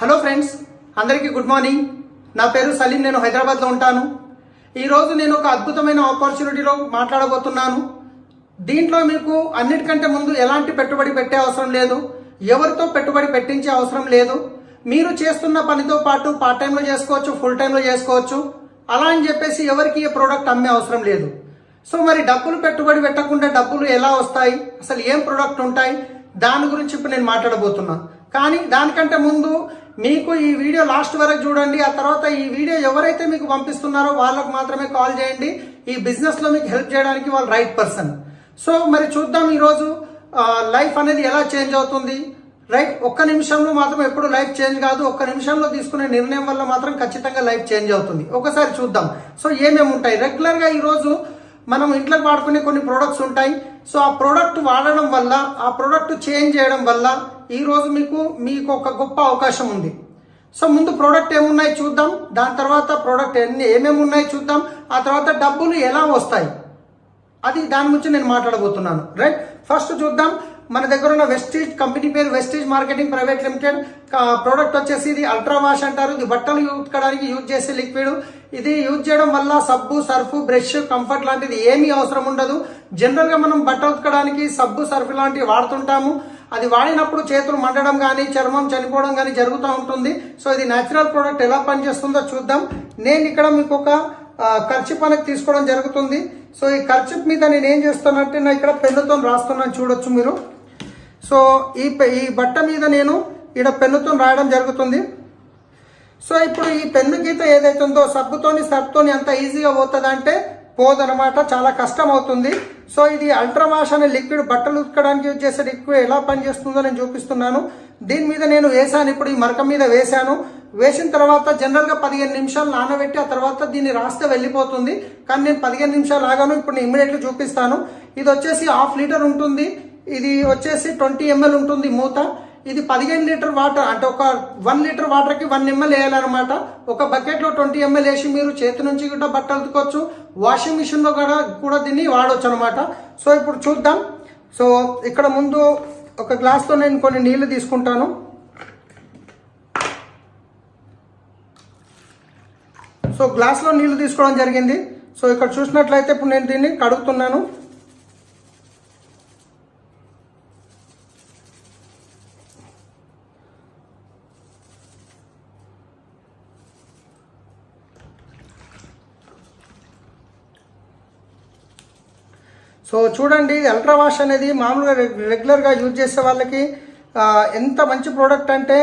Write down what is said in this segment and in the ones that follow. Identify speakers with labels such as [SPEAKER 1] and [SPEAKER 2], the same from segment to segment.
[SPEAKER 1] Hello friends అందరికీ good morning. నా పేరు సలీం నేను హైదరాబాద్లో ఉంటాను. ఈరోజు నేను ఒక అద్భుతమైన ఆపర్చునిటీలో మాట్లాడబోతున్నాను. దీంట్లో మీకు అన్నిటికంటే ముందు ఎలాంటి పెట్టుబడి పెట్టే అవసరం లేదు ఎవరితో పెట్టుబడి పెట్టించే అవసరం లేదు. మీరు చేస్తున్న పనితో పాటు పార్ట్ టైంలో చేసుకోవచ్చు ఫుల్ టైంలో చేసుకోవచ్చు. అలా అని చెప్పేసి ఎవరికి ఏ ప్రోడక్ట్ అమ్మే అవసరం లేదు. సో మరి డబ్బులు పెట్టుబడి పెట్టకుండా డబ్బులు ఎలా వస్తాయి? అసలు ఏం ప్రోడక్ట్ ఉంటాయి? దాని గురించి ఇప్పుడు నేను మాట్లాడబోతున్నాను. కానీ దానికంటే ముందు మీకు ఈ వీడియో లాస్ట్ వరకు చూడండి. ఆ తర్వాత ఈ వీడియో ఎవరైతే మీకు పంపిస్తున్నారో వాళ్ళకు మాత్రమే కాల్ చేయండి. ఈ బిజినెస్లో మీకు హెల్ప్ చేయడానికి వాళ్ళు రైట్ పర్సన్ సో మరి చూద్దాం ఈరోజు లైఫ్ అనేది ఎలా చేంజ్ అవుతుంది. రైట్ ఒక్క నిమిషంలో మాత్రం ఎప్పుడు లైఫ్ చేంజ్ కాదు. ఒక్క నిమిషంలో తీసుకునే నిర్ణయం వల్ల మాత్రం ఖచ్చితంగా లైఫ్ చేంజ్ అవుతుంది. ఒకసారి చూద్దాం. సో ఏమేమి ఉంటాయి? రెగ్యులర్గా ఈరోజు మనం ఇంట్లోకి వాడుకునే కొన్ని ప్రోడక్ట్స్ ఉంటాయి. సో ఆ ప్రోడక్ట్ వాడడం వల్ల ఆ ప్రోడక్ట్ చేంజ్ చేయడం వల్ల ఈరోజు మీకు మీకు ఒక గొప్ప అవకాశం ఉంది. సో ముందు ప్రోడక్ట్ ఏమున్నాయి చూద్దాం. దాని తర్వాత ప్రోడక్ట్ ఎన్ని ఏమేమి ఉన్నాయి చూద్దాం. ఆ తర్వాత డబ్బులు ఎలా వస్తాయి. అది దాని గురించి నేను మాట్లాడబోతున్నాను. రైట్ ఫస్ట్ చూద్దాం. మన దగ్గర ఉన్న వెస్టీజ్ కంపెనీ పేరు Vestige marketing private limited product వచ్చేసి ఇది అల్ట్రా వాష్ అంటారు. ఇది బట్టలు ఉతకడానికి యూజ్ చేసే లిక్విడ్ ఇది యూజ్ చేయడం వల్ల సబ్బు సర్ఫ్ బ్రష్ కంఫర్ట్ లాంటిది ఏమీ అవసరం ఉండదు. జనరల్గా మనం బట్ట ఉతకడానికి సబ్బు సర్ఫ్ లాంటివి వాడుతుంటాము. అది వాడినప్పుడు చేతులు మండడం కానీ చర్మం చనిపోవడం కానీ జరుగుతూ ఉంటుంది. సో ఇది న్యాచురల్ ప్రోడక్ట్ ఎలా పనిచేస్తుందో చూద్దాం. నేను ఇక్కడ మీకు ఒక ఖర్చు అనేది తీసుకోవడం జరుగుతుంది. సో ఈ ఖర్చు మీద నేను ఏం చేస్తానంటే నా ఇక్కడ పెన్నుతో రాస్తున్నాను చూడొచ్చు మీరు. సో ఈ ఈ బట్ట మీద నేను ఇక్కడ పెన్నుతో రాయడం జరుగుతుంది. సో ఇప్పుడు ఈ పెన్ను గీత ఏదైతే ఉందో సబ్బుతోని సబ్బుతోని అంత ఈజీగా పోతుంది అంటే పోదనమాట చాలా కష్టం అవుతుంది సో ఇది అల్ట్రామాష్ అనే లిక్విడ్ బట్టలు ఉతకడానికి యూజ్ చేసే లిక్విడ్ ఎలా పనిచేస్తుందో నేను చూపిస్తున్నాను. దీని మీద నేను వేసాను ఇప్పుడు ఈ మరక మీద వేసాను వేసిన తర్వాత జనరల్గా పదిహేను నిమిషాలు నానబెట్టి ఆ తర్వాత దీన్ని రాస్తే వెళ్ళిపోతుంది. కానీ నేను పదిహేను నిమిషాలు ఆగాను ఇప్పుడు నేను ఇమ్మీడియట్లీ చూపిస్తాను. ఇది వచ్చేసి హాఫ్ లీటర్ ఉంటుంది. ఇది వచ్చేసి ట్వంటీ ఎంఎల్ ఉంటుంది మూత. ఇది పదిహేను లీటర్ వాటర్ అంటే ఒక వన్ లీటర్ వాటర్కి వన్ ఎంఎల్ వేయాలన్నమాట. ఒక బకెట్లో ట్వంటీ ఎంఎల్ వేసి మీరు చేతి నుంచి కూడా బట్టలు ఉతుకోవచ్చు. వాషింగ్ మిషన్లో కూడా కూడా దీన్ని వాడవచ్చు అనమాట సో ఇప్పుడు చూద్దాం. సో ఇక్కడ ముందు ఒక గ్లాస్తో నేను కొన్ని నీళ్ళు తీసుకుంటాను. సో గ్లాస్లో నీళ్ళు తీసుకోవడం జరిగింది. సో ఇక్కడ చూసినట్లయితే ఇప్పుడు నేను దీన్ని కడుగుతున్నాను. సో చూడండి అల్ట్రా వాష్ అనేది మామూలుగా రెగ్యులర్గా యూజ్ చేసే వాళ్ళకి ఎంత మంచి ప్రోడక్ట్ అంటే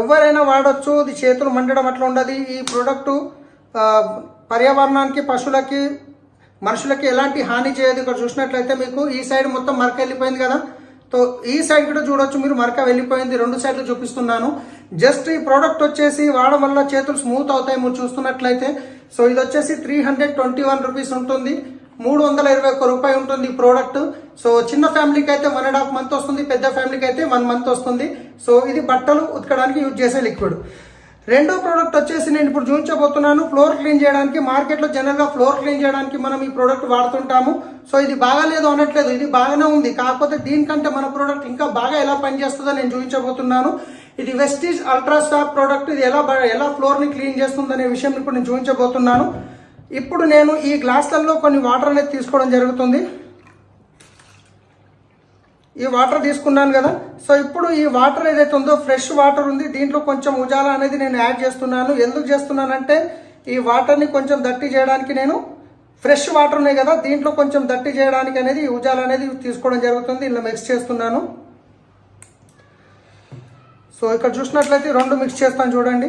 [SPEAKER 1] ఎవరైనా వాడచ్చు ఇది చేతులు మండడం అట్లా ఉండదు. ఈ ప్రోడక్ట్ పర్యావరణానికి పశువులకి మనుషులకి ఎలాంటి హాని చేయదు. ఇక్కడ చూసినట్లయితే మీకు ఈ సైడ్ మొత్తం మరక వెళ్ళిపోయింది కదా. సో ఈ సైడ్ కూడా చూడొచ్చు మీరు మరక వెళ్ళిపోయింది. రెండు సైడ్లు చూపిస్తున్నాను. జస్ట్ ఈ ప్రోడక్ట్ వచ్చేసి వాడడం వల్ల చేతులు స్మూత్ అవుతాయి మీరు చూస్తున్నట్లయితే. సో ఇది వచ్చేసి three hundred twenty one rupees ఉంటుంది. మూడు వందల ఇరవై ఒక్క రూపాయి ఉంటుంది ఈ ప్రోడక్ట్. సో చిన్న ఫ్యామిలీకి అయితే వన్ అండ్ హాఫ్ మంత్ వస్తుంది పెద్ద ఫ్యామిలీకి అయితే వన్ మంత్ వస్తుంది. సో ఇది బట్టలు ఉతకడానికి యూజ్ చేసే లిక్విడ్. రెండో ప్రోడక్ట్ వచ్చేసి నేను ఇప్పుడు చూపించబోతున్నాను ఫ్లోర్ క్లీన్ చేయడానికి మార్కెట్లో జనరల్గా ఫ్లోర్ క్లీన్ చేయడానికి మనం ఈ ప్రోడక్ట్ వాడుతుంటాము. సో ఇది బాగాలేదు అనట్లేదు ఇది బాగానే ఉంది. కాకపోతే దీనికంటే మన ప్రోడక్ట్ ఇంకా బాగా ఎలా పనిచేస్తుందో నేను చూపించబోతున్నాను. ఇది వెస్టీజ్ అల్ట్రా స్టాప్ ప్రోడక్ట్ ఇది ఎలా ఎలా ఫ్లోర్ని క్లీన్ చేస్తుందనే విషయం ఇప్పుడు నేను చూపించబోతున్నాను. ఇప్పుడు నేను ఈ గ్లాసులలో కొన్ని వాటర్ అనేది తీసుకోవడం జరుగుతుంది. ఈ వాటర్ తీసుకున్నాను కదా. సో ఇప్పుడు ఈ వాటర్ ఏదైతే ఉందో ఫ్రెష్ వాటర్ ఉంది. దీంట్లో కొంచెం ఉజాలా అనేది నేను యాడ్ చేస్తున్నాను. ఎందుకు చేస్తున్నానంటే ఈ వాటర్ని కొంచెం దట్టి చేయడానికి నేను ఫ్రెష్ వాటర్ ఉన్నాయి కదా దీంట్లో కొంచెం దట్టి చేయడానికి అనేది ఈ ఉజాలా అనేది తీసుకోవడం జరుగుతుంది. ఇలా మిక్స్ చేస్తున్నాను. సో ఇక్కడ చూసినట్లయితే రెండు మిక్స్ చేస్తాను చూడండి.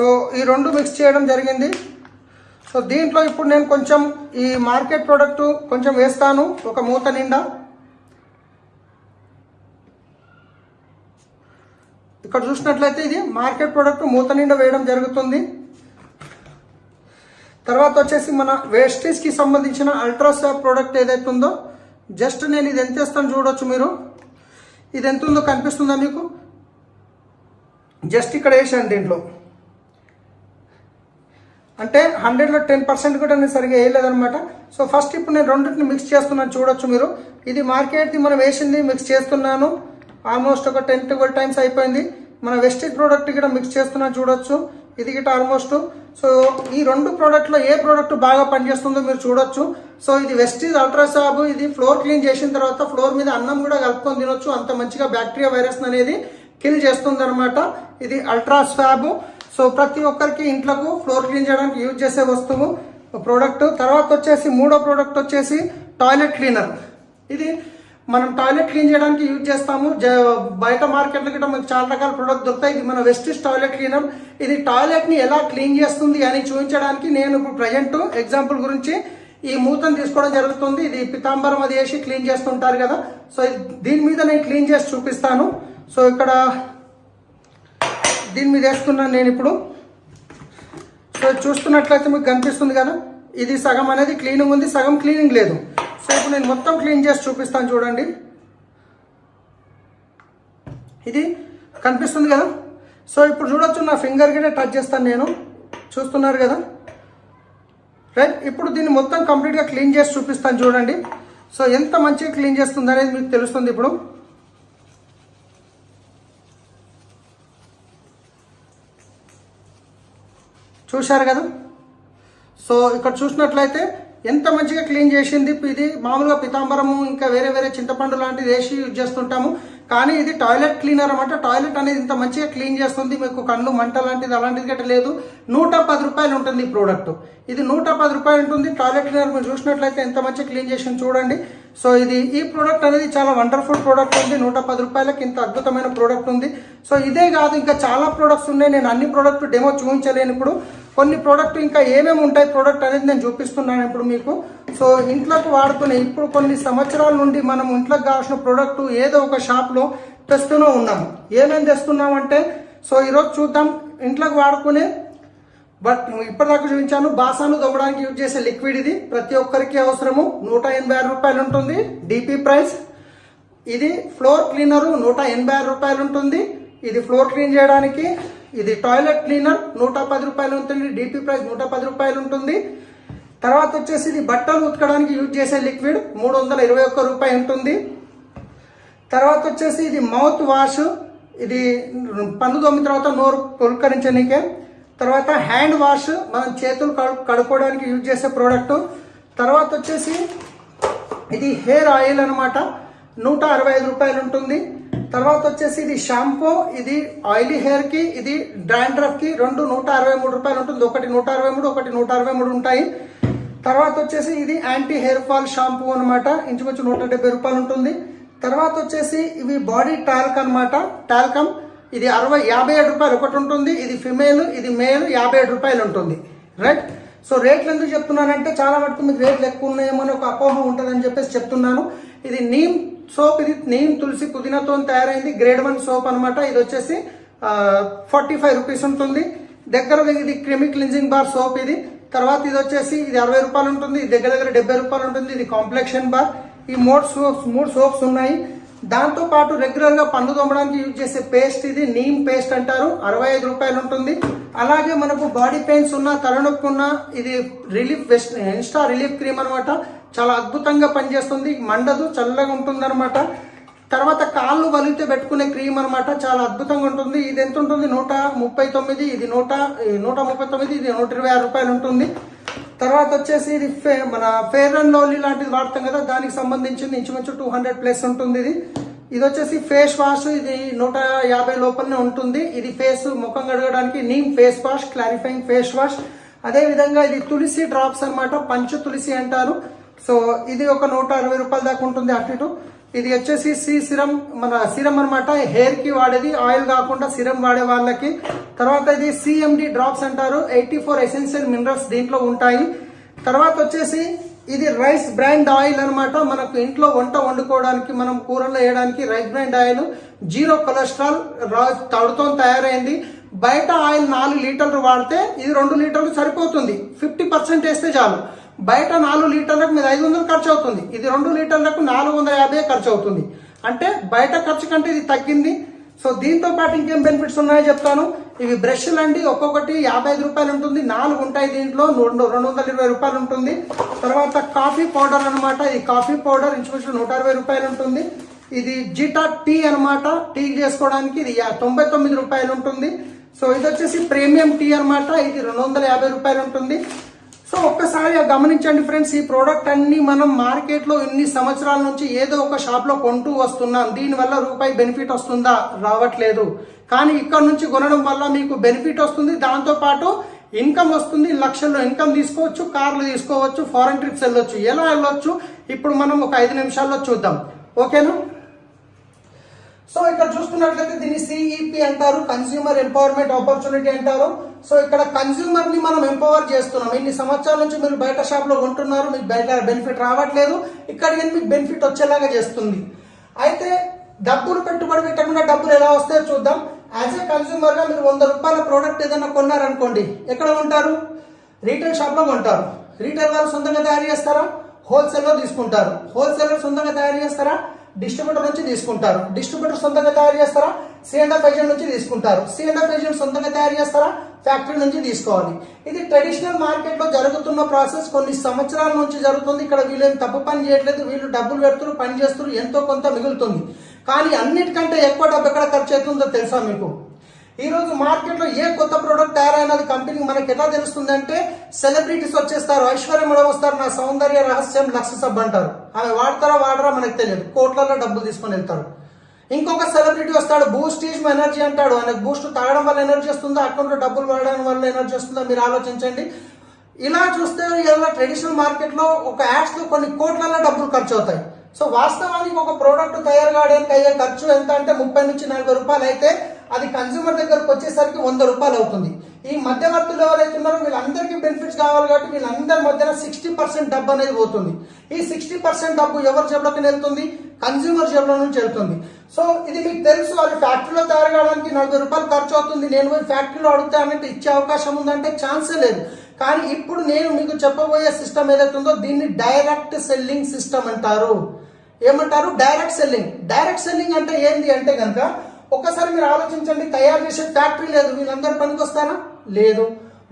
[SPEAKER 1] సో ఈ రెండు మిక్స్ చేయడం జరిగింది. సో దీంట్లో ఇప్పుడు నేను కొంచెం ఈ మార్కెట్ ప్రోడక్ట్ కొంచెం వేస్తాను. ఒక మూత నిండా. ఇక్కడ చూసినట్లయితే ఇది మార్కెట్ ప్రోడక్ట్ మూత నిండా వేయడం జరుగుతుంది. తర్వాత వచ్చేసి మన వేస్టేజ్కి సంబంధించిన అల్ట్రాసాప్ ప్రోడక్ట్ ఏదైతే ఉందో జస్ట్ నేను ఇది ఎంత వేస్తాను చూడొచ్చు మీరు. ఇది ఎంత ఉందో కనిపిస్తుందా మీకు? జస్ట్ ఇక్కడ వేసాను దీంట్లో. అంటే హండ్రెడ్లో టెన్ పర్సెంట్ కూడా నేను సరిగ్గా వేయలేదనమాట సో ఫస్ట్ ఇప్పుడు నేను రెండింటిని మిక్స్ చేస్తున్నాను చూడొచ్చు మీరు. ఇది మార్కెట్ది మనం వేసింది మిక్స్ చేస్తున్నాను. ఆల్మోస్ట్ ఒక టెన్ ట్వెల్వ్ టైమ్స్ అయిపోయింది. మన వెస్టేజ్ ప్రోడక్ట్ కూడా మిక్స్ చేస్తున్నాను చూడొచ్చు. ఇది గిట్ట ఆల్మోస్ట్ సో ఈ రెండు ప్రోడక్ట్లో ఏ ప్రోడక్ట్ బాగా పనిచేస్తుందో మీరు చూడొచ్చు. సో ఇది వెస్టీజ్ అల్ట్రాసాబ్ ఇది ఫ్లోర్ క్లీన్ చేసిన తర్వాత ఫ్లోర్ మీద అన్నం కూడా కలుపుకొని తినొచ్చు. అంత మంచిగా బ్యాక్టీరియా వైరస్ అనేది కిల్ చేస్తుంది అనమాట ఇది అల్ట్రాస్వాబ్ సో ప్రతి ఒక్కరికి ఇంట్లోకు ఫ్లోర్ క్లీన్ చేయడానికి యూజ్ చేసే వస్తువు ప్రోడక్ట్. తర్వాత వచ్చేసి మూడో ప్రోడక్ట్ వచ్చేసి టాయిలెట్ క్లీనర్. ఇది మనం టాయిలెట్ క్లీన్ చేయడానికి యూజ్ చేస్తాము. జ- బయట మార్కెట్లో కూడా మనకు చాలా రకాల ప్రోడక్ట్ దొరుకుతాయి. ఇది మన వెస్టిస్ టాయిలెట్ క్లీనర్. ఇది టాయిలెట్ని ఎలా క్లీన్ చేస్తుంది అని చూపించడానికి నేను ఇప్పుడు ప్రజెంట్ ఎగ్జాంపుల్ గురించి ఈ మూతను తీసుకోవడం జరుగుతుంది. ఇది పితాంబరం అది వేసి క్లీన్ చేస్తుంటారు కదా. సో దీని మీద నేను క్లీన్ చేసి చూపిస్తాను. సో ఇక్కడ దీని మీద వేస్తున్నాను నేను ఇప్పుడు. సో చూస్తున్నట్లయితే మీకు కనిపిస్తుంది కదా? ఇది సగం అనేది క్లీనింగ్ ఉంది సగం క్లీనింగ్ లేదు. సో ఇప్పుడు నేను మొత్తం క్లీన్ చేసి చూపిస్తాను చూడండి. ఇది కనిపిస్తుంది కదా? సో ఇప్పుడు చూడొచ్చు నా ఫింగర్ కింద టచ్ చేస్తాను నేను. చూస్తున్నారు కదా? రైట్ ఇప్పుడు దీన్ని మొత్తం కంప్లీట్గా క్లీన్ చేసి చూపిస్తాను చూడండి. సో ఎంత మంచిగా క్లీన్ చేస్తుంది అనేది మీకు తెలుస్తుంది ఇప్పుడు. చూశారు కదా? సో ఇక్కడ చూసినట్లయితే ఎంత మంచిగా క్లీన్ చేసింది. ఇది మామూలుగా పితాంబరము ఇంకా వేరే వేరే చింతపండు లాంటిది వేసి యూజ్ చేస్తుంటాము. కానీ ఇది టాయిలెట్ క్లీనర్ అనమాట టాయిలెట్ అనేది ఇంత మంచిగా క్లీన్ చేస్తుంది. మీకు కళ్ళు మంట లాంటిది అలాంటిది గట్ట లేదు. నూట పది రూపాయలు ఉంటుంది ఈ ప్రోడక్ట్. ఇది నూట పది రూపాయలు ఉంటుంది. టాయిలెట్ క్లీనర్ మీరు చూసినట్లయితే ఎంత మంచిగా క్లీన్ చేసి చూడండి. సో ఇది ఈ ప్రోడక్ట్ అనేది చాలా వండర్ఫుల్ ప్రోడక్ట్ ఉంది. నూట పది రూపాయలకి ఇంత అద్భుతమైన ప్రోడక్ట్ ఉంది. సో ఇదే కాదు ఇంకా చాలా ప్రోడక్ట్స్ ఉన్నాయి. నేను అన్ని ప్రోడక్ట్ డెమో చూపించలేను ఇప్పుడు. కొన్ని ప్రోడక్ట్ ఇంకా ఏమేమి ఉంటాయి ప్రోడక్ట్ అనేది నేను చూపిస్తున్నాను ఇప్పుడు మీకు. సో ఇంట్లోకి వాడుకునే ఇప్పుడు కొన్ని సంవత్సరాల నుండి మనం ఇంట్లోకి కావాల్సిన ప్రోడక్ట్ ఏదో ఒక షాప్లో తెస్తూనే ఉన్నాము. ఏమేమి తెస్తున్నాం అంటే సో ఈరోజు చూద్దాం. ఇంట్లోకి వాడుకునే బట్ ఇప్పటిదాకా చూపించాను బాసాను దొమ్మడానికి యూజ్ చేసే లిక్విడ్ ఇది. ప్రతి ఒక్కరికి అవసరము. నూట ఎనభై ఆరు రూపాయలు ఉంటుంది. డిపి ప్రైస్ ఇది ఫ్లోర్ క్లీనరు నూట ఎనభై ఆరు రూపాయలు ఉంటుంది. ఇది ఫ్లోర్ క్లీన్ చేయడానికి ఇది టాయిలెట్ క్లీనర్ నూట పది రూపాయలు ఉంటుంది డీపీ ప్రైస్ నూట పది రూపాయలు ఉంటుంది. తర్వాత వచ్చేసి ఇది బట్టలు ఉతకడానికి యూజ్ చేసే లిక్విడ్ మూడు వందల ఇరవై ఒక్క రూపాయి ఉంటుంది. తర్వాత వచ్చేసి ఇది మౌత్ వాష్ ఇది పన్ను తోమిన తర్వాత నోరు పులకరించనీకే. తర్వాత హ్యాండ్ వాష్ మనం చేతులు కడు కడుక్కోవడానికి యూజ్ చేసే ప్రోడక్ట్ తర్వాత వచ్చేసి ఇది హెయిర్ ఆయిల్ అనమాట నూట అరవై ఐదు రూపాయలు ఉంటుంది. తర్వాత వచ్చేసి ఇది షాంపూ ఇది ఆయిలీ హెయిర్కి ఇది డాండ్రఫ్కి రెండు నూట అరవై మూడు రూపాయలు ఉంటుంది. ఒకటి నూట అరవై మూడు ఒకటి నూట అరవై మూడు ఉంటాయి. తర్వాత వచ్చేసి ఇది యాంటీ హెయిర్ ఫాల్ షాంపూ అనమాట ఇంచుమించు నూట డెబ్బై రూపాయలు ఉంటుంది. తర్వాత వచ్చేసి ఇవి బాడీ టాల్క్ అనమాట టాల్కమ్ ఇది అరవై యాభై ఏడు రూపాయలు ఒకటి ఉంటుంది. ఇది ఫిమేల్ ఇది మేల్ యాభై ఏడు రూపాయలు ఉంటుంది. రైట్ సో రేట్లు ఎందుకు చెప్తున్నానంటే చాలా మటుకు మీకు రేట్లు ఎక్కువ ఉన్నాయేమో అని ఒక అపోహ ఉంటుందని చెప్పేసి చెప్తున్నాను. ఇది నీమ్ సోప్ ఇది నీమ్ తులసి పుదీనాతో తయారైంది. గ్రేడ్ వన్ సోప్ అనమాట ఇది వచ్చేసి ఫార్టీ ఫైవ్ రూపీస్ ఉంటుంది. దగ్గర ఇది క్రిమి క్లిన్జింగ్ బార్ సోప్ ఇది. తర్వాత ఇది వచ్చేసి ఇది అరవై రూపాయలు ఉంటుంది. ఇది దగ్గర దగ్గర డెబ్బై రూపాయలు ఉంటుంది. ఇది కాంప్లెక్షన్ బార్. ఈ మూడు సోప్స్ మూడు సోప్స్ ఉన్నాయి. దాంతో పాటు రెగ్యులర్గా తోమడానికి యూజ్ చేసే పేస్ట్ ఇది. నీమ్ పేస్ట్ అంటారు. అరవై ఐదు రూపాయలు ఉంటుంది. అలాగే మనకు బాడీ పెయిన్స్ ఉన్న తలనొప్పి ఉన్న ఇది రిలీఫ్ వెస్ట్ ఇన్స్టా రిలీఫ్ క్రీమ్ అనమాట చాలా అద్భుతంగా పనిచేస్తుంది. మండదు చల్లగా ఉంటుంది అనమాట తర్వాత కాళ్ళు వలితే పెట్టుకునే క్రీమ్ అనమాట చాలా అద్భుతంగా ఉంటుంది. ఇది ఎంత ఉంటుంది? నూట ముప్పై తొమ్మిది ఇది నూట నూట ముప్పై తొమ్మిది ఇది నూట ఇరవై ఆరు రూపాయలు ఉంటుంది. తర్వాత వచ్చేసి ఇది ఫే మన ఫేర్ అండ్ లవ్లీ లాంటిది వాడతాం కదా దానికి సంబంధించింది ఇంచుమించు టూ హండ్రెడ్ ప్లస్ ఉంటుంది ఇది. ఇది వచ్చేసి ఫేస్ వాష్ ఇది నూట యాభై లోపలనే ఉంటుంది. ఇది ఫేస్ ముఖం కడగడానికి neem face wash clarifying face wash. అదే విధంగా ఇది తులసి డ్రాప్స్ అనమాట పంచు తులసి అంటారు. సో ఇది ఒక నూట అరవై రూపాయల దాకా ఉంటుంది అటు ఇటు. ఇది వచ్చేసి సి సిరం మన సిరం అనమాట హెయిర్కి వాడేది ఆయిల్ కాకుండా సిరం వాడే వాళ్ళకి. తర్వాత ఇది సిఎండి డ్రాప్స్ అంటారు. ఎయిటీ ఫోర్ ఎసెన్షియల్ మినరల్స్ దీంట్లో ఉంటాయి. తర్వాత వచ్చేసి ఇది రైస్ బ్రాండ్ ఆయిల్ అనమాట మనకు ఇంట్లో వంట వండుకోవడానికి మనం కూరల్లో వేయడానికి rice brand oil zero cholesterol రా తడుతో తయారైంది. బయట ఆయిల్ నాలుగు లీటర్లు వాడితే ఇది రెండు లీటర్లు సరిపోతుంది. ఫిఫ్టీ పర్సెంట్ వేస్తే చాలు. బయట నాలుగు లీటర్లకు మీద ఐదు వందలు ఖర్చు అవుతుంది ఇది రెండు లీటర్లకు నాలుగు వందల యాభై ఖర్చు అవుతుంది అంటే బయట ఖర్చు కంటే ఇది తగ్గింది. సో దీంతో పాటు ఇంకేం బెనిఫిట్స్ ఉన్నాయో చెప్తాను. ఇవి బ్రష్లు అండి. ఒక్కొక్కటి యాభై ఐదు రూపాయలు ఉంటుంది. నాలుగు ఉంటాయి దీంట్లో. రెండు రెండు వందల ఇరవై రూపాయలు ఉంటుంది. తర్వాత కాఫీ పౌడర్ అనమాట ఈ కాఫీ పౌడర్ ఇంచుమించు నూట అరవై రూపాయలు ఉంటుంది. ఇది జీటా టీ అన్నమాట. టీ చేసుకోవడానికి ఇది తొంభై తొమ్మిది రూపాయలు ఉంటుంది. సో ఇది వచ్చేసి ప్రీమియం టీ అన్నమాట. ఇది రెండు వందల యాభై రూపాయలు ఉంటుంది. సో ఒక్కసారి గమనించండి ఫ్రెండ్స్ ఈ ప్రోడక్ట్ అన్ని మనం మార్కెట్లో ఇన్ని సంవత్సరాల నుంచి ఏదో ఒక షాప్లో కొంటూ వస్తున్నాం. దీనివల్ల రూపాయి బెనిఫిట్ వస్తుందా? రావట్లేదు. కానీ ఇక్కడ నుంచి కొనడం వల్ల మీకు బెనిఫిట్ వస్తుంది. దాంతో పాటు ఇన్కమ్ వస్తుంది. లక్షల్లో ఇన్కమ్ తీసుకోవచ్చు కార్లు తీసుకోవచ్చు ఫారెన్ ట్రిప్స్ వెళ్ళొచ్చు. ఎలా వెళ్ళొచ్చు? ఇప్పుడు మనం ఒక ఐదు నిమిషాల్లో చూద్దాం. ఓకేనా? సో ఇక్కడ చూసుకున్నట్లయితే దీన్ని సిఈపి అంటారు కన్స్యూమర్ ఎంపవర్మెంట్ ఆపర్చునిటీ అంటారు. సో ఇక్కడ కన్స్యూమర్ని మనం ఎంపవర్ చేస్తున్నాం. ఇన్ని సంవత్సరాల నుంచి మీరు బయట షాప్లో కొంటున్నారు మీకు బయట బెనిఫిట్ రావట్లేదు. ఇక్కడ మీకు బెనిఫిట్ వచ్చేలాగా చేస్తుంది? అయితే డబ్బులు పెట్టుబడి పెట్టకుండా డబ్బులు ఎలా వస్తాయో చూద్దాం. యాజ్ ఏ కన్స్యూమర్గా మీరు వంద రూపాయల ప్రోడక్ట్ ఏదైనా కొన్నారనుకోండి ఎక్కడ ఉంటారు రీటైల్ షాప్లో కొంటారు. రీటైల్ వాళ్ళు సొంతంగా తయారు చేస్తారా? హోల్సేల్లో తీసుకుంటారు. హోల్సేలర్ సొంతంగా తయారు చేస్తారా? డిస్ట్రిబ్యూటర్ నుంచి తీసుకుంటారు. డిస్ట్రిబ్యూటర్ సొంతంగా తయారు చేస్తారా? సిఎండఫ్ ఏజెంట్ నుంచి తీసుకుంటారు. సిఎండఫ్ ఏజెంట్ సొంతంగా తయారు చేస్తారా? ఫ్యాక్టరీ నుంచి తీసుకోవాలి. ఇది ట్రెడిషనల్ మార్కెట్లో జరుగుతున్న ప్రాసెస్ కొన్ని సంవత్సరాల నుంచి జరుగుతుంది. ఇక్కడ వీళ్ళు తప్పు పని చేయట్లేదు. వీళ్ళు డబ్బులు పెడుతున్నారు పని చేస్తున్నారు. ఎంతో కొంత మిగులుతుంది. కానీ అన్నిటికంటే ఎక్కువ డబ్బు ఎక్కడ ఖర్చు అవుతుందో తెలుసా మీకు? ఈ రోజు ఏ కొత్త ప్రోడక్ట్ తయారైనది కంపెనీ మనకి ఎలా తెలుస్తుంది అంటే సెలబ్రిటీస్ వచ్చేస్తారు ఐశ్వర్య మేడం వస్తారు నా సౌందర్య రహస్యం లక్ష సబ్ అంటారు. ఆమె వాడతారా వాడరా మనకు తెలియదు. కోట్లలో డబ్బులు తీసుకొని వెళ్తారు. ఇంకొక సెలబ్రిటీ వస్తాడు బూస్ట్ ఈజ్ ఎనర్జీ అంటాడు. ఆయనకు బూస్ట్ తాగడం వల్ల ఎనర్జీ వస్తుందా అకౌంట్లో డబ్బులు వాడడం వల్ల ఎనర్జీ వస్తుందా మీరు ఆలోచించండి. ఇలా చూస్తే ఇలా ట్రెడిషనల్ మార్కెట్లో ఒక యాడ్స్లో కొన్ని కోట్లలో డబ్బులు ఖర్చు అవుతాయి. సో వాస్తవానికి ఒక ప్రోడక్ట్ తయారు కావడానికి అయ్యే ఖర్చు ఎంత అంటే ముప్పై నుంచి నలభై రూపాయలు అయితే అది కన్స్యూమర్ దగ్గరకు వచ్చేసరికి వంద రూపాయలు అవుతుంది. ఈ మధ్యవర్తులు ఎవరైతే ఉన్నారో వీళ్ళందరికీ బెనిఫిట్స్ కావాలి కాబట్టి వీళ్ళందరి మధ్యన సిక్స్టీ పర్సెంట్ డబ్బు అనేది పోతుంది. ఈ సిక్స్టీ పర్సెంట్ డబ్బు ఎవరి జేబులోకి వెళ్తుంది? కన్స్యూమర్ జేబులో నుంచి వెళ్తుంది. సో ఇది మీకు తెలుసు అది ఫ్యాక్టరీలో తయారు కావడానికి నలభై రూపాయలు ఖర్చు అవుతుంది. నేను పోయి ఫ్యాక్టరీలో అడుగుతానంటే ఇచ్చే అవకాశం ఉందంటే ఛాన్సే లేదు. కానీ ఇప్పుడు నేను మీకు చెప్పబోయే సిస్టమ్ ఏదైతే ఉందో దీన్ని డైరెక్ట్ సెల్లింగ్ సిస్టమ్ అంటారు. ఏమంటారు? డైరెక్ట్ సెల్లింగ్ డైరెక్ట్ సెల్లింగ్ అంటే ఏంది అంటే కనుక ఒక్కసారి మీరు ఆలోచించండి తయారు చేసే ఫ్యాక్టరీ లేదు వీళ్ళందరూ పనికి వస్తారా లేదు.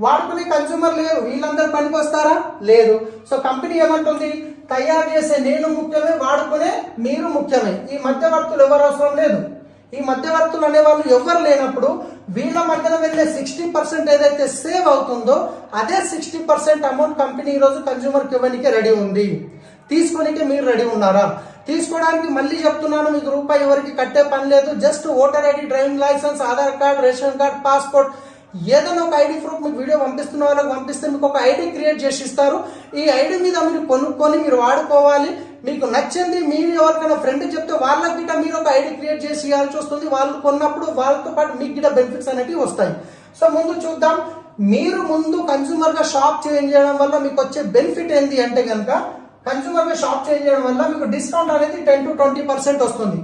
[SPEAKER 1] వాడుకునే కన్స్యూమర్ లేరు వీళ్ళందరూ పనికి వస్తారా లేదు. సో కంపెనీ ఏమంటుంది? తయారు చేసే నేను ముఖ్యమే వాడుకునే మీరు ముఖ్యమే. ఈ మధ్యవర్తులు ఎవరు అవసరం లేదు. ఈ మధ్యవర్తులు అనేవాళ్ళు ఎవరు లేనప్పుడు వీళ్ళ మధ్యన వెళ్ళే సిక్స్టీ పర్సెంట్ ఏదైతే సేవ్ అవుతుందో అదే సిక్స్టీ పర్సెంట్ అమౌంట్ కంపెనీ ఈరోజు రోజు ఇవ్వడానికి రెడీ ఉంది. తీసుకోనికి మీరు రెడీ ఉన్నారా? తీసుకోవడానికి మళ్ళీ చెప్తున్నాను మీకు రూపాయి ఎవరికి కట్టే పని లేదు. Just voter ID driving license Aadhaar card ration card passport ఏదైనా ఒక ఐడి ప్రూఫ్ మీకు వీడియో పంపిస్తున్న వాళ్ళకి పంపిస్తే మీకు ఒక ఐడి క్రియేట్ చేసి ఇస్తారు. ఈ ఐడి మీద మీరు కొనుక్కొని మీరు వాడుకోవాలి. మీకు నచ్చింది మీరు ఎవరికైనా ఫ్రెండ్ చెప్తే వాళ్ళకి గిట్ట మీరు ఒక ఐడి క్రియేట్ చేసి ఇవ్వాల్సి వస్తుంది. వాళ్ళు కొన్నప్పుడు వాళ్ళతో పాటు మీకు గిట్ట బెనిఫిట్స్ అనేవి వస్తాయి. సో ముందు చూద్దాం. మీరు ముందు కన్సూమర్గా షాప్ చేంజ్ చేయడం వల్ల మీకు వచ్చే బెనిఫిట్ ఏంటి అంటే కనుక కన్సూమర్ మీద షాప్ చేంజ్ చేయడం వల్ల మీకు డిస్కౌంట్ అనేది టెన్ టు ట్వంటీ పర్సెంట్ వస్తుంది.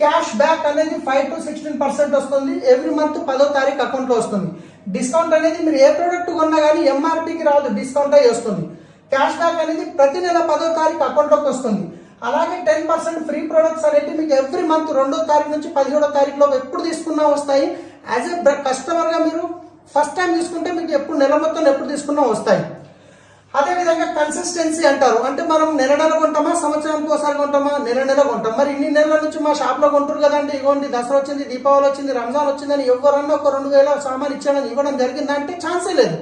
[SPEAKER 1] క్యాష్ బ్యాక్ అనేది ఫైవ్ టు సిక్స్టీన్ పర్సెంట్ వస్తుంది. ఎవ్రీ మంత్ పదో తారీఖు అకౌంట్లో వస్తుంది. డిస్కౌంట్ అనేది మీరు ఏ ప్రోడక్ట్ కొన్నా కానీ ఎంఆర్పీకి రాదు డిస్కౌంట్ అయ్యి వస్తుంది. క్యాష్ బ్యాక్ అనేది ప్రతి నెల పదో తారీఖు అకౌంట్లోకి వస్తుంది. అలాగే టెన్ పర్సెంట్ ఫ్రీ ప్రొడక్ట్స్ అనేవి మీకు ఎవ్రీ మంత్ రెండో తారీఖు నుంచి పదిహేడో తారీఖులో ఎప్పుడు తీసుకున్నా వస్తాయి. యాజ్ ఏ కస్టమర్గా మీరు ఫస్ట్ టైం తీసుకుంటే మీకు ఎప్పుడు నెల మొత్తం ఎప్పుడు తీసుకున్నా వస్తాయి. అదే విధంగా కన్సిస్టెన్సీ అంటారు. అంటే మనం నెల నెల కొంటామా సంవత్సరానికి ఒకసారి కొంటామా? నెల నెల కొంటాం. మరి ఇన్ని నెలల నుంచి మా షాప్లో కొంటారు కదండి. ఇగోండి దసరా వచ్చింది దీపావళి వచ్చింది రంజాన్ వచ్చిందని ఎవరన్నా ఒక రెండు వేల సామాన్ ఇచ్చాడని ఇవ్వడం జరిగిందా అంటే ఛాన్సే లేదు.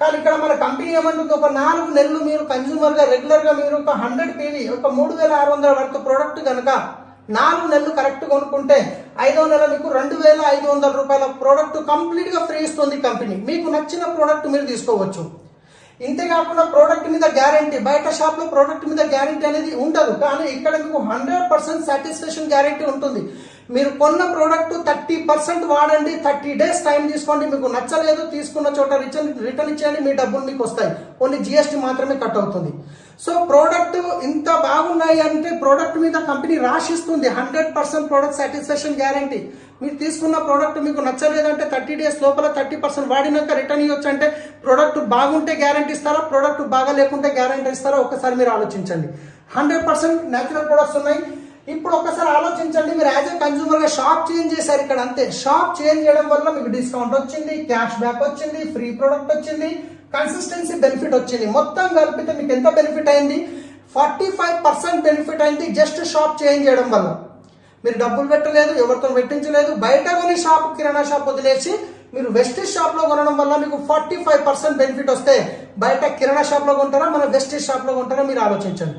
[SPEAKER 1] కానీ ఇక్కడ మన కంపెనీ ఏమంటుంది? ఒక నాలుగు నెలలు మీరు కన్జ్యూమర్ రెగ్యులర్గా మీరు ఒక హండ్రెడ్ పీవీ ఒక మూడు వేల ఆరు వందల వరకు ప్రోడక్ట్ కనుక నాలుగు నెలలు కరెక్ట్ కొనుక్కుంటే ఐదో నెల మీకు రెండు వేల ఐదు వందల రూపాయల ప్రోడక్ట్ కంప్లీట్గా ఫ్రీ ఇస్తుంది కంపెనీ మీకు నచ్చిన ప్రోడక్ట్ మీరు తీసుకోవచ్చు. ఇంతే కాకుండా ప్రోడక్ట్ మీద గ్యారంటీ బయట షాప్లో ప్రోడక్ట్ మీద గ్యారంటీ అనేది ఉండదు. కానీ ఇక్కడ మీకు హండ్రెడ్ పర్సెంట్ సాటిస్ఫాక్షన్ గ్యారంటీ ఉంటుంది. మీరు కొన్న ప్రోడక్ట్ థర్టీ పర్సెంట్ వాడండి థర్టీ డేస్ టైం తీసుకోండి. మీకు నచ్చలేదు తీసుకున్న చోట రిటర్న్ రిటర్న్ ఇచ్చేయండి మీ డబ్బులు మీకు వస్తాయి. ఓన్లీ జిఎస్టీ మాత్రమే కట్ అవుతుంది. సో ప్రోడక్ట్ ఇంత బాగున్నాయి అంటే ప్రోడక్ట్ మీద company రాసిస్తుంది hundred percent product satisfaction guarantee మీరు తీసుకున్న ప్రోడక్ట్ మీకు నచ్చలేదంటే థర్టీ డేస్ లోపల థర్టీ పర్సెంట్ వాడినాక రిటర్న్ ఇవ్వచ్చు అంటే ప్రోడక్ట్ బాగుంటే గ్యారంటీ ఇస్తారా? ప్రోడక్ట్ బాగా లేకుంటే గ్యారంటీ ఇస్తారా? ఒకసారి మీరు ఆలోచించండి. హండ్రెడ్ పర్సెంట్ న్యాచురల్ ప్రొడక్ట్స్ ఉన్నాయి. ఇప్పుడు ఒకసారి ఆలోచించండి. మీరు as a consumer shop change చేశారు ఇక్కడ అంతే. షాప్ చేంజ్ చేయడం వల్ల మీకు డిస్కౌంట్ వచ్చింది క్యాష్ బ్యాక్ వచ్చింది ఫ్రీ ప్రోడక్ట్ వచ్చింది. కన్సిస్టెన్సీ బెనిఫిట్ వచ్చింది. మొత్తం కలిపితే మీకు ఎంత బెనిఫిట్ అయింది? ఫార్టీ ఫైవ్ పర్సెంట్ బెనిఫిట్ అయింది జస్ట్ షాప్ చేంజ్ చేయడం వల్ల. మీరు డబ్బులు పెట్టలేదు ఎవరితో పెట్టించలేదు బయట కొని షాప్ కిరాణా షాప్ వదిలేసి మీరు వెస్ట్ షాప్లో కొనడం వల్ల మీకు ఫార్టీ ఫైవ్ పర్సెంట్ బెనిఫిట్ వస్తే బయట కిరాణా షాప్లో కొంటారా మన వెస్ట్ షాప్లో కొంటారా మీరు ఆలోచించండి.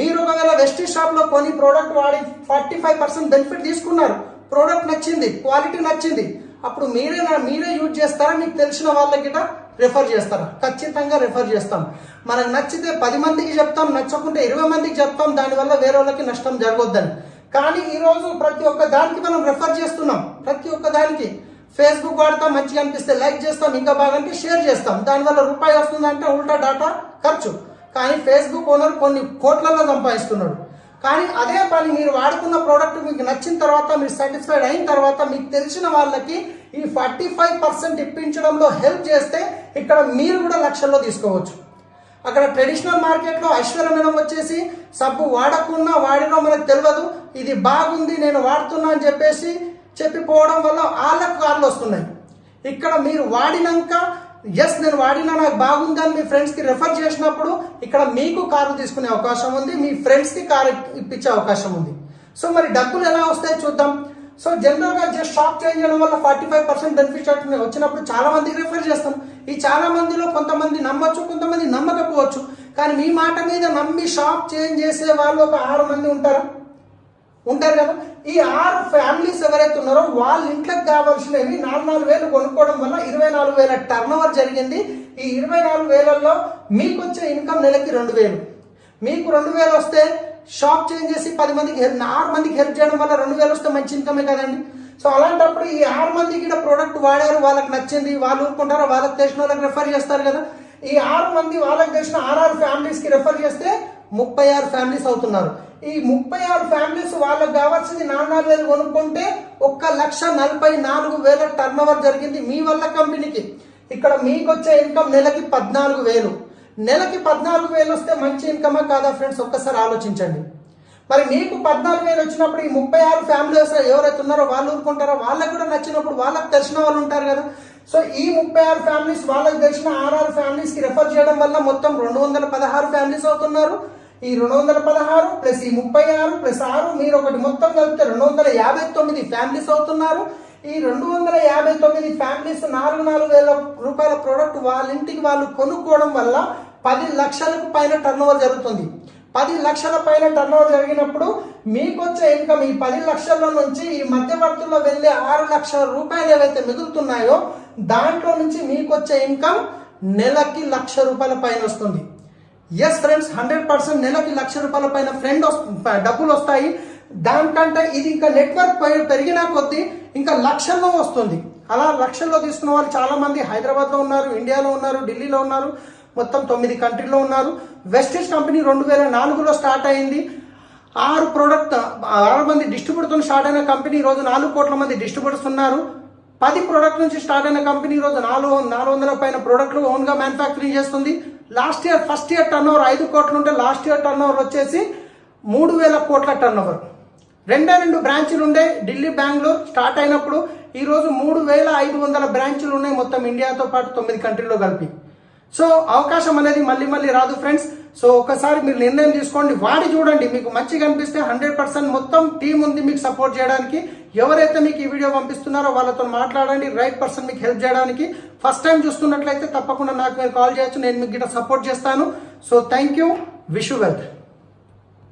[SPEAKER 1] మీరు ఒకవేళ వెస్ట్ షాప్లో కొని ప్రోడక్ట్ వాడి ఫార్టీ ఫైవ్ పర్సెంట్ బెనిఫిట్ తీసుకున్నారు ప్రోడక్ట్ నచ్చింది క్వాలిటీ నచ్చింది అప్పుడు మీరే మీరే యూజ్ చేస్తారా? మీకు తెలిసిన వాళ్ళకి రిఫర్ చేస్తారా? ఖచ్చితంగా రిఫర్ చేస్తాం. మనకు నచ్చితే పది మందికి చెప్తాం నచ్చకుంటే ఇరవై మందికి చెప్తాం దానివల్ల వేరే వాళ్ళకి నష్టం జరగొద్దని. కానీ ఈరోజు ప్రతి ఒక్క దానికి మనం రెఫర్ చేస్తున్నాం. ప్రతి ఒక్క దానికి. ఫేస్బుక్ వాడతాం మంచిగా అనిపిస్తే లైక్ చేస్తాం ఇంకా బాగంటే షేర్ చేస్తాం. దానివల్ల రూపాయి వస్తుందంటే ఉల్టా డాటా ఖర్చు. కానీ ఫేస్బుక్ ఓనర్ కొన్ని కోట్లలో సంపాదిస్తున్నాడు. కానీ అదే పని మీరు వాడుకున్న ప్రోడక్ట్ మీకు నచ్చిన తర్వాత మీరు సాటిస్ఫైడ్ అయిన తర్వాత మీకు తెలిసిన వాళ్ళకి ఈ ఫార్టీ ఫైవ్ పర్సెంట్ ఇప్పించడంలో హెల్ప్ చేస్తే ఇక్కడ మీరు కూడా లక్షల్లో తీసుకోవచ్చు. అక్కడ ట్రెడిషనల్ మార్కెట్లో ఐశ్వర్య మేడం వచ్చేసి సబ్బు వాడకున్నా వాడినా మనకు తెలియదు ఇది బాగుంది నేను వాడుతున్నా అని చెప్పేసి చెప్పిపోవడం వల్ల వాళ్ళకు కార్లు వస్తున్నాయి. ఇక్కడ మీరు వాడినాక ఎస్ నేను వాడినా నాకు బాగుందని అని మీ ఫ్రెండ్స్కి రెఫర్ చేసినప్పుడు ఇక్కడ మీకు కారు తీసుకునే అవకాశం ఉంది మీ ఫ్రెండ్స్కి కారు ఇప్పించే అవకాశం ఉంది. సో మరి డబ్బులు ఎలా వస్తాయో చూద్దాం. సో జనరల్గా జస్ట్ షాప్ చేంజ్ చేయడం వల్ల ఫార్టీ ఫైవ్ పర్సెంట్ బెనిఫిట్ వచ్చినప్పుడు చాలా మందికి రిఫర్ చేస్తాం. ఈ చాలా మందిలో కొంతమంది నమ్మొచ్చు కొంతమంది నమ్మకపోవచ్చు. కానీ మీ మాట మీద నమ్మి షాప్ చేంజ్ చేసే వాళ్ళు ఒక ఆరు మంది ఉంటారా? ఉంటారు కదా? ఈ ఆరు ఫ్యామిలీస్ ఎవరైతే ఉన్నారో వాళ్ళ ఇంట్లోకి కావాల్సినవి నాలుగు నాలుగు వేలు కొనుక్కోవడం వల్ల ఇరవై నాలుగు వేల టర్న్ ఓవర్ జరిగింది. ఈ ఇరవై నాలుగు వేలలో మీకు వచ్చే ఇన్కమ్ నెలకి రెండు వేలు. మీకు రెండు వేలు వస్తే షాప్ చేంజ్ చేసి పది మందికి హెల్ప్ ఆరు మందికి హెల్ప్ చేయడం వల్ల రెండు వేలు వస్తే మంచి ఇన్కమే కదండి? సో అలాంటప్పుడు ఈ ఆరు మందికి కూడా ప్రోడక్ట్ వాడారు వాళ్ళకి నచ్చింది వాళ్ళు ఊరుకుంటారో వాళ్ళకి తెలిసిన వాళ్ళకి రెఫర్ చేస్తారు కదా? ఈ ఆరు మంది వాళ్ళకి తెలిసిన ఆరు ఫ్యామిలీస్కి రెఫర్ చేస్తే ముప్పై ఆరు ఫ్యామిలీస్ అవుతున్నారు. ఈ ముప్పై ఆరు ఫ్యామిలీస్ వాళ్ళకి కావాల్సింది నాలుగు వేలు కొనుక్కుంటే ఒక్క లక్ష నలభై నాలుగు వేల టర్న్ ఓవర్ జరిగింది మీ వల్ల కంపెనీకి. ఇక్కడ మీకు వచ్చే ఇన్కమ్ నెలకి పద్నాలుగు వేలు. నెలకి పద్నాలుగు వేలు వస్తే మంచి ఇన్కమా కాదా ఫ్రెండ్స్? ఒక్కసారి ఆలోచించండి. మరి మీకు పద్నాలుగు వేలు వచ్చినప్పుడు ఈ ముప్పై ఆరు ఫ్యామిలీస్ ఎవరైతే ఉన్నారో వాళ్ళు ఊరుకుంటారో వాళ్ళకి కూడా నచ్చినప్పుడు వాళ్ళకి తెలిసిన వాళ్ళు ఉంటారు కదా. సో ఈ ముప్పై ఆరు ఫ్యామిలీస్ వాళ్ళకి తెలిసిన ఆరు ఆరు ఫ్యామిలీస్కి రెఫర్ చేయడం వల్ల మొత్తం రెండు వందల పదహారు ఫ్యామిలీస్ అవుతున్నారు. ఈ రెండు వందల పదహారు ప్లస్ ఈ ముప్పై ఆరు ప్లస్ ఆరు మీరు ఒకటి మొత్తం కలిపితే రెండు వందల యాభై తొమ్మిది ఫ్యామిలీస్ అవుతున్నారు. ఈ రెండు వందల యాభై తొమ్మిది ఫ్యామిలీస్ నాలుగు నాలుగు వేల రూపాయల ప్రోడక్ట్ వాళ్ళ ఇంటికి వాళ్ళు కొనుక్కోవడం వల్ల పది లక్షలకు పైన టర్న్ ఓవర్ జరుగుతుంది. పది లక్షల పైన టర్న్ ఓవర్ జరిగినప్పుడు మీకు వచ్చే ఇన్కమ్ ఈ పది లక్షల నుంచి ఈ మధ్యవర్తుల్లో వెళ్ళే ఆరు లక్షల రూపాయలు ఏవైతే మిగులుతున్నాయో దాంట్లో నుంచి మీకు వచ్చే ఇన్కమ్ నెలకి లక్ష రూపాయల పైన వస్తుంది. ఎస్ ఫ్రెండ్స్ హండ్రెడ్ పర్సెంట్ నెలకి లక్ష రూపాయల పైన ఫ్రెండ్ డబ్బులు వస్తాయి. దానికంటే ఇది ఇంకా నెట్వర్క్ పెరిగినా కొద్దీ ఇంకా లక్షల్లో వస్తుంది. అలా లక్షల్లో తీసుకున్న వాళ్ళు చాలా మంది హైదరాబాద్లో ఉన్నారు ఇండియాలో ఉన్నారు ఢిల్లీలో ఉన్నారు మొత్తం తొమ్మిది కంట్రీలో ఉన్నారు. వెస్టేజ్ కంపెనీ రెండు వేల నాలుగులో స్టార్ట్ అయింది. ఆరు ప్రోడక్ట్ ఆరు మంది డిస్ట్రిబ్యూటర్తో స్టార్ట్ అయిన కంపెనీ ఈరోజు రోజు నాలుగు కోట్ల మంది డిస్ట్రిబ్యూటర్స్ ఉన్నారు. పది ప్రోడక్ట్ నుంచి స్టార్ట్ అయిన కంపెనీ ఈరోజు రోజు నాలుగు నాలుగు వందల పైన ప్రోడక్ట్లు ఓన్గా మ్యానుఫ్యాక్చరింగ్ చేస్తుంది. Last year first year turnover ఐదు కోట్లు ఉంటే లాస్ట్ ఇయర్ టర్న్ ఓవర్ వచ్చేసి మూడు వేల కోట్ల టర్న్ ఓవర్ రెండే రెండు బ్రాంచులు ఉండే ఢిల్లీ బెంగళూరు స్టార్ట్ అయినప్పుడు ఈరోజు మూడు వేల ఐదు వందల బ్రాంచులు ఉన్నాయి మొత్తం ఇండియాతో పాటు తొమ్మిది కంట్రీలో కలిపి. సో అవకాశం అనేది మళ్ళీ మళ్ళీ రాదు ఫ్రెండ్స్. సో ఒకసారి మీరు నిర్ణయం తీసుకోండి. వాడి చూడండి. మీకు మంచిగా అనిపిస్తే హండ్రెడ్ పర్సెంట్ మొత్తం టీం ఉంది మీకు సపోర్ట్ చేయడానికి. ఎవరైతే మీకు ఈ వీడియో పంపిస్తున్నారో వాళ్ళతో మాట్లాడండి. రైట్ పర్సన్ మీకు హెల్ప్ చేయడానికి. ఫస్ట్ టైం చూస్తున్నట్లయితే తప్పకుండా నాకు మీరు కాల్ చేయొచ్చు. నేను మీకు గిట్ట సపోర్ట్ చేస్తాను. So thank you. Wish wealth.